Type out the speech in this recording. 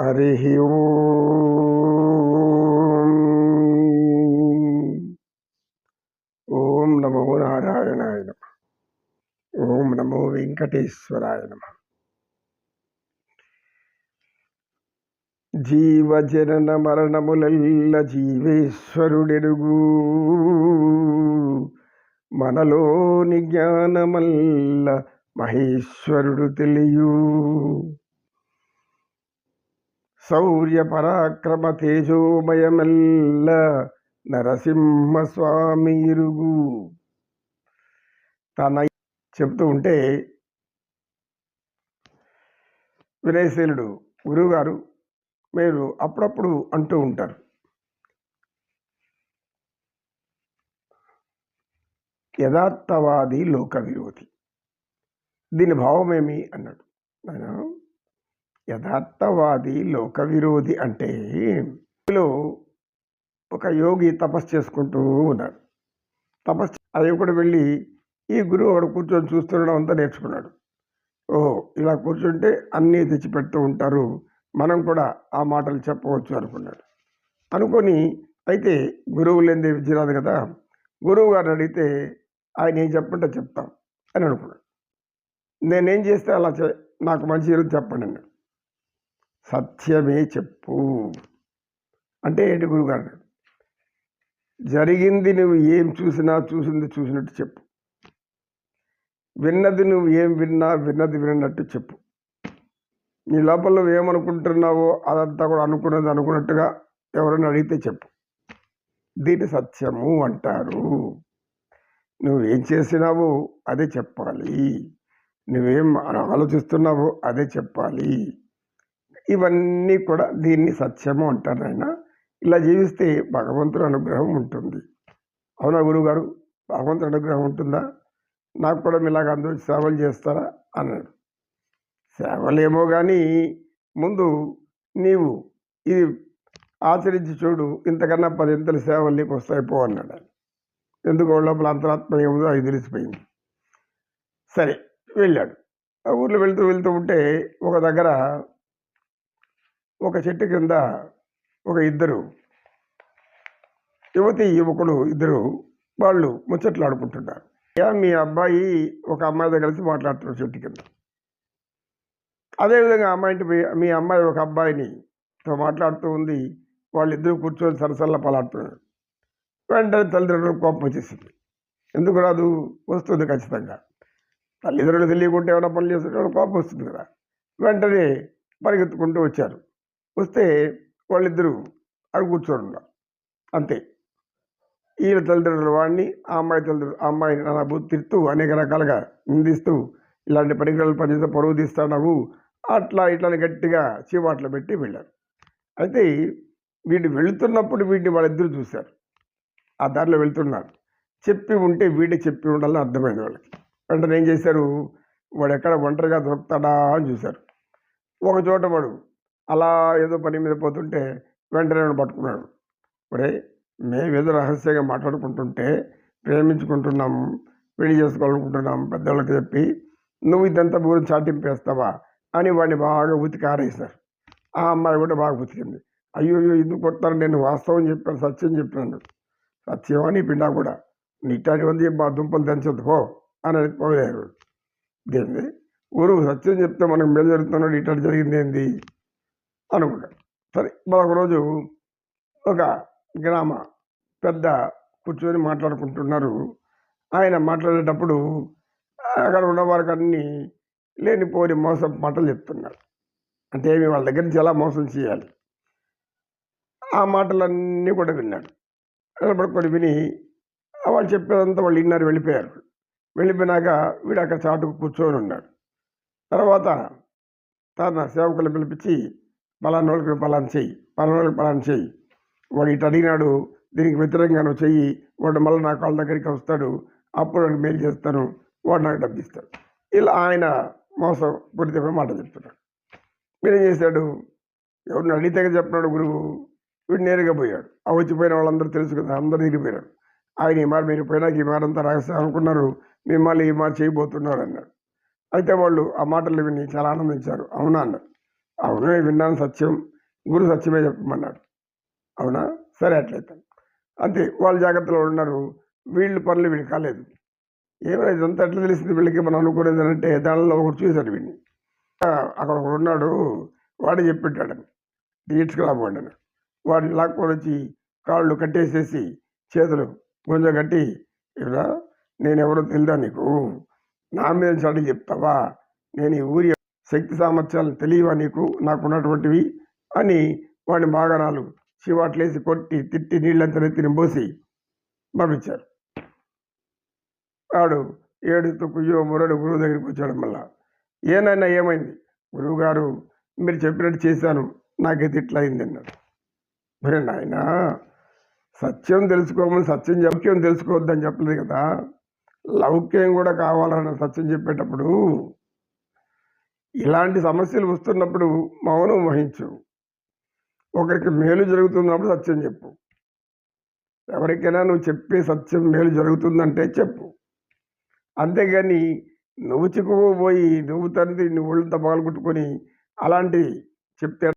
హరి ఓం నమో నారాయణాయ నమ. ఓం నమో వెంకటేశ్వరాయ నమ. జీవజనన మరణములెల్ల జీవేశ్వరుడెరుగు. మనలోని జ్ఞానమల్ల మహేశ్వరుడు తెలియు. శౌర్య పరాక్రమ తేజోమయమెల్ల నరసింహస్వామి ఇరుగు తన చెప్తూ ఉంటే వినయశీలుడు గురువుగారు మీరు అప్పుడప్పుడు అంటూ ఉంటారు. యథార్థవాది లోక విరోధి దీని భావమేమి? అన్నాడు. ఆయన యథార్థవాది లోక విరోధి అంటే ఒక యోగి తపస్సు చేసుకుంటూ ఉన్నాడు తపస్సు అది కూడా వెళ్ళి ఈ గురువు అక్కడ కూర్చొని చూస్తుండడం అంతా నేర్చుకున్నాడు. ఓహో ఇలా కూర్చుంటే అన్నీ తెచ్చిపెడుతూ ఉంటారు. మనం కూడా ఆ మాటలు చెప్పవచ్చు అనుకున్నాడు. అనుకొని అయితే గురువు లేనిదే విద్య రాదు కదా గురువు గారిని అడిగితే ఆయన ఏం చెప్పంటే చెప్తాం అని అనుకున్నాడు. నేనేం చేస్తే అలా చే నాకు మంచి చెప్పండి అన్నాడు. సత్యమే చెప్పు. అంటే ఏంటి గురుగారు? జరిగింది నువ్వు ఏం చూసినా చూసింది చూసినట్టు చెప్పు. విన్నది నువ్వు ఏం విన్నా విన్నది విన్నట్టు చెప్పు. నీ లోపల నువ్వు ఏమనుకుంటున్నావో అదంతా కూడా అనుకున్నది అనుకున్నట్టుగా ఎవరైనా అడిగితే చెప్పు. దీన్ని సత్యము అంటారు. నువ్వు ఏం చేసినావో అదే చెప్పాలి. నువ్వేం ఆలోచిస్తున్నావో అదే చెప్పాలి. ఇవన్నీ కూడా దీన్ని సత్యము అంటారు ఆయన ఇలా జీవిస్తే భగవంతుడు అనుగ్రహం ఉంటుంది. అవునా గురువుగారు? భగవంతుడు అనుగ్రహం ఉంటుందా? నాకు కూడా మీలాగ అందరూ సేవలు చేస్తారా? అన్నాడు. సేవలేమో కానీ ముందు నీవు ఇది ఆచరించి చూడు ఇంతకన్నా పదింతల సేవలు నీకు వస్తాయి పో అన్నాడు. ఎందుకు లోపల అంతరాత్మ ఏముందో అది తెలిసిపోయింది. సరే వెళ్ళాడు. ఆ ఊర్లో వెళ్తూ వెళ్తూ ఉంటే ఒక దగ్గర ఒక చెట్టు కింద ఒక ఇద్దరు యువతి యువకులు ఇద్దరు వాళ్ళు ముచ్చట్లు ఆడుకుంటున్నారు "అయ్యా, మీ అబ్బాయి ఒక అమ్మాయితో కలిసి మాట్లాడుతున్నారు చెట్టు కింద. అదేవిధంగా అమ్మాయింటి పోయి మీ అమ్మాయి ఒక అబ్బాయిని తో మాట్లాడుతూ ఉంది. వాళ్ళిద్దరూ కూర్చొని సరసల్ల పలాడుతున్నారు. వెంటనే తల్లిదండ్రులకు కోపం వచ్చేసింది. ఎందుకు రాదు? వస్తుంది ఖచ్చితంగా. తల్లిదండ్రులు తెలియకుంటే ఏమైనా పనులు చేస్తుంటే కోపం వస్తుంది కదా. వెంటనే పరిగెత్తుకుంటూ వచ్చారు. వస్తే వాళ్ళిద్దరూ అక్కడ కూర్చొని అంతే. ఈయన తల్లిదండ్రులు వాడిని ఆ అమ్మాయి తల్లిదండ్రులు ఆ అమ్మాయిని నా బుద్ధి తిడుతూ అనేక రకాలుగా నిందిస్తూ ఇలాంటి పరికరాలు పనిచేస్తే పొడవు తీస్తాడు అట్లా ఇట్లా గట్టిగా చీవాట్లు పెట్టి వెళ్ళారు. అయితే వీడు వెళుతున్నప్పుడు వీడిని వాళ్ళిద్దరూ చూశారు. ఆ దారిలో వెళ్తున్నారు. చెప్పి ఉంటే వీడే చెప్పి ఉండాలని అర్థమైంది వాళ్ళకి. వెంటనే ఏం చేశారు? వాడు ఎక్కడ ఒంటరిగా దొరుకుతాడా అని చూశారు. ఒక చోట వాడు అలా ఏదో పని మీద పోతుంటే వెంటనే పట్టుకున్నాడు. ఒరే మేమేదో రహస్యంగా మాట్లాడుకుంటుంటే ప్రేమించుకుంటున్నాం పెళ్ళి చేసుకోవాలనుకుంటున్నాం పెద్దవాళ్ళకి చెప్పి నువ్వు ఇదంతా ఊరు చాటింపేస్తావా? అని వాడిని బాగా ఉతికి ఆరేశారు ఆ అమ్మాయి కూడా బాగా ఉతికింది. అయ్యో ఎందుకు కొడతారు? నేను వాస్తవం చెప్పాను సత్యం చెప్పాను. సత్యం అని పిండా కూడా? నిట్టాటి ఉంది మా దుంపలు దంచొద్దు హో అని అని పోయారు. దేంది ఊరు సత్యం చెప్తే మనకు మేలు జరుగుతున్నాడు ఇట్లా జరిగింది ఏంది? అనుకున్నాడు సరే మరొక రోజు ఒక గ్రామ పెద్ద కూర్చొని మాట్లాడుకుంటున్నారు. ఆయన మాట్లాడేటప్పుడు అక్కడ ఉన్న వారికి అన్ని లేనిపోని మోసం మాటలు చెప్తున్నారు. అంటే ఏమి వాళ్ళ దగ్గర నుంచి ఎలా మోసం చేయాలి? ఆ మాటలన్నీ కూడా విన్నాడు. వినబడుకొని విని వాళ్ళు చెప్పేదంతా వాళ్ళు విన్నారు వెళ్ళిపోయారు. వెళ్ళిపోయినాక వీడు అక్కడ చాటుకు కూర్చొని ఉన్నాడు. తర్వాత తన సేవకులు పిలిపించి పలానా వాళ్ళకి చెయ్యి పలానా వాళ్ళకి చెయ్యి. వాడు ఇటు అడిగినాడు దీనికి వ్యతిరేకంగా నువ్వు చెయ్యి వాడు మళ్ళీ నా కాళ్ళ దగ్గరికి వస్తాడు అప్పుడు వాడికి మేలు చేస్తాను వాడు నాకు డబ్బు ఇస్తాడు ఇలా ఆయన మోసం పూర్తిగా మాట చెప్తున్నాడు. వీడు ఏం చేశాడు? ఎవరిని అడిగితే చెప్పినాడు గురువు? వీడు నేరుగా పోయాడు. ఆ వచ్చిపోయిన వాళ్ళందరూ తెలుసు కదా అందరూ దిగిపోయారు ఆయన ఈ మారు మీరు పోయినాక ఈ మారంతా రహస్యం అనుకున్నారు మిమ్మల్ని ఈ మారు చేయబోతున్నారు అన్నాడు. అయితే వాళ్ళు ఆ మాటలు విని చాలా ఆనందించారు. అవునా అన్నారు అవును? విన్నాను సత్యం. గురు సత్యమే చెప్పమన్నాడు. అవునా? సరే అట్లయితే. అంతే వాళ్ళు జాగ్రత్తలో ఉన్నారు. వీళ్ళు పనులు వీళ్ళు కాలేదు. ఏమైనా ఇదంతా ఎట్లా తెలిసింది వీళ్ళకి? మనం అనుకునేది అంటే దానిలో ఒకటి చూశాడు వీడిని. అక్కడ ఒకడు ఉన్నాడు. వాడే చెప్పిట్టాడని తీసుకురాబోండి వాడిని లాక్కొని వచ్చి కాళ్ళు కట్టేసేసి చేతులు గుంజ కట్టి ఇవరా నేను ఎవరో తెలియదా నీకు? నా మీద చాడీలు చెప్తావా? నేను ఈ ఊరి శక్తి సామర్థ్యాలు తెలియవా నీకు? నాకున్నటువంటివి అని వాడిని మాగనాలు శివాట్లేసి కొట్టి తిట్టి నీళ్ళంతా నెత్తిని పోసి పంపించారు. వాడు ఏడుతూ కుయ్యో మురడు గురువు దగ్గరికి వచ్చాడు మళ్ళా. ఏనైనా ఏమైంది? గురువు గారు మీరు చెప్పినట్టు చేశాను. నాకైతే ఇట్లా అయింది అన్నాడు. మరి నాయన సత్యం తెలుసుకోమని సత్యం లౌక్యం తెలుసుకోవద్దని చెప్పలేదు కదా. లౌక్యం కూడా కావాలన్న సత్యం చెప్పేటప్పుడు ఇలాంటి సమస్యలు వస్తున్నప్పుడు మౌనం వహించు. ఒకరికి మేలు జరుగుతున్నప్పుడు సత్యం చెప్పు. ఎవరికైనా నువ్వు చెప్పే సత్యం మేలు జరుగుతుందంటే చెప్పు. అంతేగాని నువ్వు చిక్కుకుపోయి నువ్వు తండ్రి నువ్వు ఒళ్ళంతా పగలగొట్టుకొని అలాంటివి చెప్తే